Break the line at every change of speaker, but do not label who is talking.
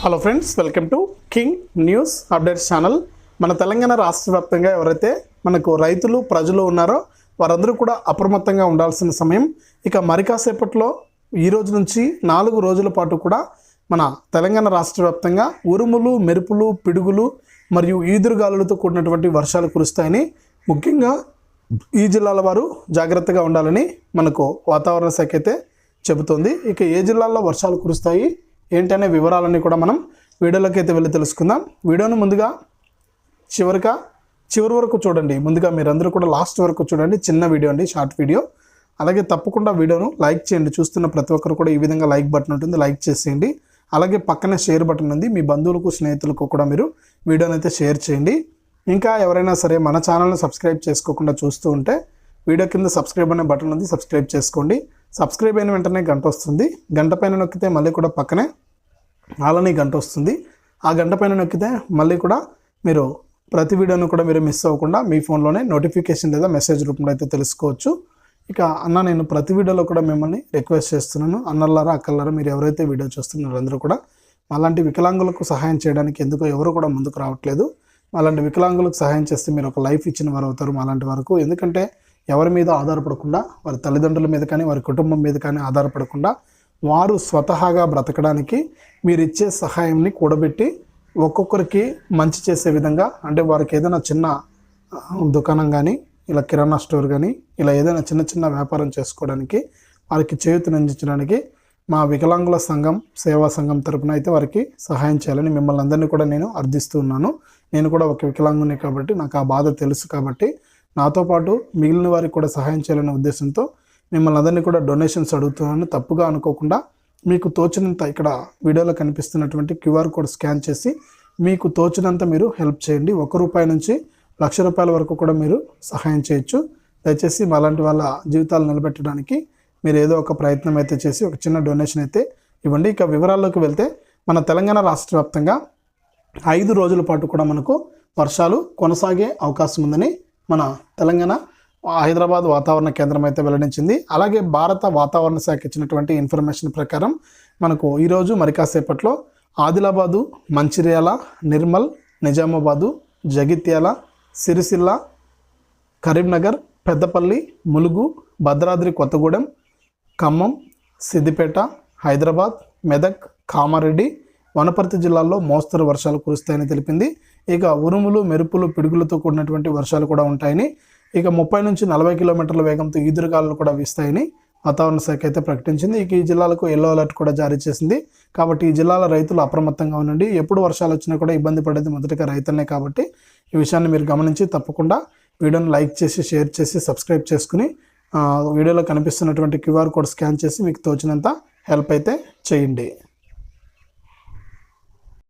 Hello friends welcome to king news updates channel మన తెలంగాణ రాష్ట్ర వ్యాప్తంగా ఎవరైతే మనకు రైతులు ప్రజలు ఉన్నారో వారందరూ కూడా అప్రమత్తంగా ఉండాల్సిన సమయం. ఇక మరి కాసేపట్లో ఈ రోజు నుంచి నాలుగు రోజుల పాటు కూడా మన తెలంగాణ రాష్ట్ర వ్యాప్తంగా ఉరుములు మెరుపులు పిడుగులు మరియు ఈదురుగాలులతో కూడినటువంటి వర్షాలు కురుస్తాయని ముఖ్యంగా ఈ జిల్లాల వారు జాగ్రత్తగా ఉండాలని మనకు వాతావరణ శాఖ అయితే చెబుతోంది. ఇక ఏ జిల్లాల్లో వర్షాలు కురుస్తాయి? ఏంటనే వివరాలన్నీ కూడా మనం వీడియోలోకి అయితే వెళ్ళి తెలుసుకుందాం. వీడియోను ముందుగా చివరిగా చివరి వరకు చూడండి. ముందుగా మీరందరూ కూడా లాస్ట్ వరకు చూడండి. చిన్న వీడియో అండి షార్ట్ వీడియో. అలాగే తప్పకుండా వీడియోను లైక్ చేయండి. చూస్తున్న ప్రతి ఒక్కరు కూడా ఈ విధంగా లైక్ బటన్ ఉంటుంది లైక్ చేసేయండి. అలాగే పక్కనే షేర్ బటన్ ఉంది. మీ బంధువులకు స్నేహితులకు కూడా మీరు వీడియోని అయితే షేర్ చేయండి. ఇంకా ఎవరైనా సరే మన ఛానల్ని సబ్స్క్రైబ్ చేసుకోకుండా చూస్తూ ఉంటే వీడియో కింద సబ్స్క్రైబ్ అనే బటన్ ఉంది సబ్స్క్రైబ్ చేసుకోండి. సబ్స్క్రైబ్ అయిన వెంటనే గంట వస్తుంది. గంట పైన నొక్కితే మళ్ళీ కూడా పక్కనే అలానే గంట వస్తుంది. ఆ గంట పైన నొక్కితే మళ్ళీ కూడా మీరు ప్రతి వీడియోను కూడా మీరు మిస్ అవ్వకుండా మీ ఫోన్లోనే నోటిఫికేషన్ లేదా మెసేజ్ రూపంలో అయితే తెలుసుకోవచ్చు. ఇక అన్న నేను ప్రతి వీడియోలో కూడా మిమ్మల్ని రిక్వెస్ట్ చేస్తున్నాను. అన్నల్లారా అక్కల్లారా మీరు ఎవరైతే వీడియో చూస్తున్నారో అందరూ కూడా అలాంటి వికలాంగులకు సహాయం చేయడానికి ఎందుకో ఎవరు కూడా ముందుకు రావట్లేదు. అలాంటి వికలాంగులకు సహాయం చేస్తే మీరు ఒక లైఫ్ ఇచ్చిన వారు అవుతారు అలాంటి వరకు. ఎందుకంటే ఎవరి మీద ఆధారపడకుండా వారి తల్లిదండ్రుల మీద కానీ వారి కుటుంబం మీద కానీ ఆధారపడకుండా వారు స్వతహాగా బ్రతకడానికి మీరు ఇచ్చే సహాయంని కూడబెట్టి ఒక్కొక్కరికి మంచి చేసే విధంగా అంటే వారికి ఏదైనా చిన్న దుకాణం కానీ ఇలా కిరాణా స్టోర్ కానీ ఇలా ఏదైనా చిన్న చిన్న వ్యాపారం చేసుకోవడానికి వారికి చేయూతనందించడానికి మా వికలాంగుల సంఘం సేవా సంఘం తరపున అయితే వారికి సహాయం చేయాలని మిమ్మల్ని అందరినీ కూడా నేను అర్థిస్తూ ఉన్నాను. నేను కూడా ఒక వికలాంగుని కాబట్టి నాకు ఆ బాధ తెలుసు కాబట్టి నాతో పాటు మిగిలిన వారికి కూడా సహాయం చేయాలనే ఉద్దేశంతో మిమ్మల్ని అందరినీ కూడా డొనేషన్స్ అడుగుతున్నాను తప్పుగా అనుకోకుండా మీకు తోచినంత ఇక్కడ వీడియోలో కనిపిస్తున్నటువంటి క్యూఆర్ కోడ్ స్కాన్ చేసి మీకు తోచినంత మీరు హెల్ప్ చేయండి. ఒక రూపాయి నుంచి లక్ష రూపాయల వరకు కూడా మీరు సహాయం చేయొచ్చు. దయచేసి అలాంటి వాళ్ళ జీవితాలు నిలబెట్టడానికి మీరు ఏదో ఒక ప్రయత్నం అయితే చేసి ఒక చిన్న డొనేషన్ అయితే ఇవ్వండి. ఇక వివరాల్లోకి వెళ్తే మన తెలంగాణ రాష్ట్ర వ్యాప్తంగా ఐదు రోజుల పాటు కూడా మనకు వర్షాలు కొనసాగే అవకాశం ఉందని మన తెలంగాణ హైదరాబాద్ వాతావరణ కేంద్రం అయితే వెల్లడించింది. అలాగే భారత వాతావరణ శాఖ ఇచ్చినటువంటి ఇన్ఫర్మేషన్ ప్రకారం మనకు ఈరోజు మరికాసేపట్లో ఆదిలాబాదు మంచిర్యాల నిర్మల్ నిజామాబాదు జగిత్యాల సిరిసిల్ల కరీంనగర్ పెద్దపల్లి ములుగు భద్రాద్రి కొత్తగూడెం ఖమ్మం సిద్దిపేట హైదరాబాద్ మెదక్ కామారెడ్డి వనపర్తి జిల్లాల్లో మోస్తరు వర్షాలు కురుస్తాయని తెలిపింది. ఇక ఉరుములు మెరుపులు పిడుగులతో కూడినటువంటి వర్షాలు కూడా ఉంటాయని ఇక ముప్పై నుంచి నలభై కిలోమీటర్ల వేగంతో ఈదురుగాలు కూడా వీస్తాయని వాతావరణ శాఖ అయితే ప్రకటించింది. ఇక ఈ జిల్లాలకు ఎల్లో అలర్ట్ కూడా జారీ చేసింది. కాబట్టి ఈ జిల్లాల రైతులు అప్రమత్తంగా ఉండండి. ఎప్పుడు వర్షాలు వచ్చినా కూడా ఇబ్బంది పడేది మొదటిగా రైతులనే కాబట్టి ఈ విషయాన్ని మీరు గమనించి తప్పకుండా వీడియోని లైక్ చేసి షేర్ చేసి సబ్స్క్రైబ్ చేసుకుని వీడియోలో కనిపిస్తున్నటువంటి క్యూఆర్ కోడ్ స్కాన్ చేసి మీకు తోచినంత హెల్ప్ అయితే చేయండి.